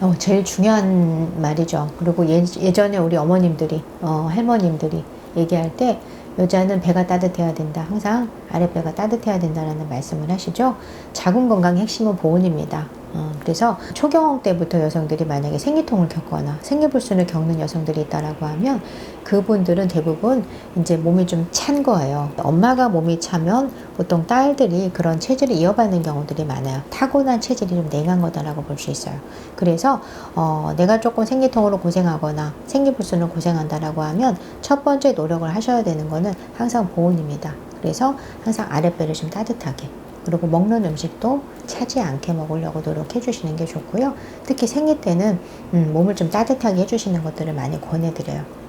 어, 제일 중요한 말이죠. 그리고 예, 예전에 우리 어머님들이, 어, 할머님들이 얘기할 때 여자는 배가 따뜻해야 된다. 항상 아랫배가 따뜻해야 된다라는 말씀을 하시죠. 자궁 건강의 핵심은 보온입니다. 어, 그래서 초경험 때부터 여성들이 만약에 생리통을 겪거나 생리불순을 겪는 여성들이 있다라고 하면 그분들은 대부분 이제 몸이 좀 찬 거예요. 엄마가 몸이 차면 보통 딸들이 그런 체질을 이어받는 경우들이 많아요. 타고난 체질이 좀 냉한 거다라고 볼 수 있어요. 그래서 어, 내가 조금 생리통으로 고생하거나 생리불순을 고생한다라고 하면 첫 번째 노력을 하셔야 되는 거는 항상 보온입니다. 그래서 항상 아랫배를 좀 따뜻하게 그리고 먹는 음식도 차지 않게 먹으려고 노력해 주시는 게 좋고요. 특히 생리 때는 음, 몸을 좀 따뜻하게 해주시는 것들을 많이 권해드려요.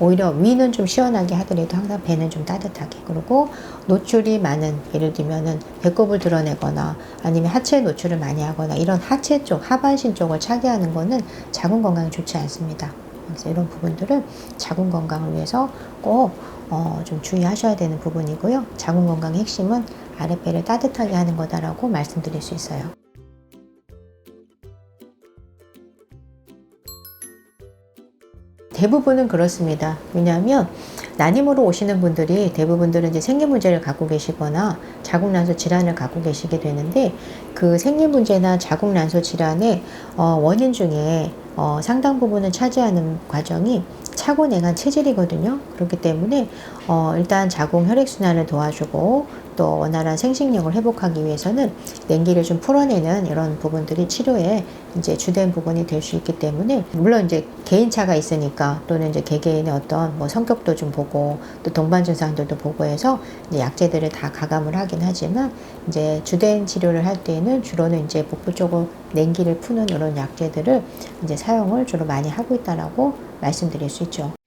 오히려 위는 좀 시원하게 하더라도 항상 배는 좀 따뜻하게 그리고 노출이 많은 예를 들면은 배꼽을 드러내거나 아니면 하체 노출을 많이 하거나 이런 하체 쪽 하반신 쪽을 차지하는 거는 자궁 건강에 좋지 않습니다. 그래서 이런 부분들은 자궁 건강을 위해서 꼭 어, 좀 주의하셔야 되는 부분이고요. 자궁 건강의 핵심은 아랫배를 따뜻하게 하는 거다라고 말씀드릴 수 있어요. 대부분은 그렇습니다. 왜냐하면 난임으로 오시는 분들이 대부분들은 이제 생리 문제를 갖고 계시거나 자궁 난소 질환을 갖고 계시게 되는데 그 생리 문제나 자궁 난소 질환의 어, 원인 중에 어, 상당 부분을 차지하는 과정이 차고 냉한 체질이거든요. 그렇기 때문에 어, 일단 자궁 혈액순환을 도와주고 또 원활한 생식력을 회복하기 위해서는 냉기를 좀 풀어내는 이런 부분들이 치료에 이제 주된 부분이 될 수 있기 때문에 물론 이제 개인차가 있으니까 또는 이제 개개인의 어떤 뭐 성격도 좀 보고 또 동반 증상들도 보고 해서 이제 약제들을 다 가감을 하긴 하지만 이제 주된 치료를 할 때에는 주로는 이제 복부 쪽을 냉기를 푸는 이런 약제들을 이제 사용을 주로 많이 하고 있다라고 말씀드릴 수 있죠.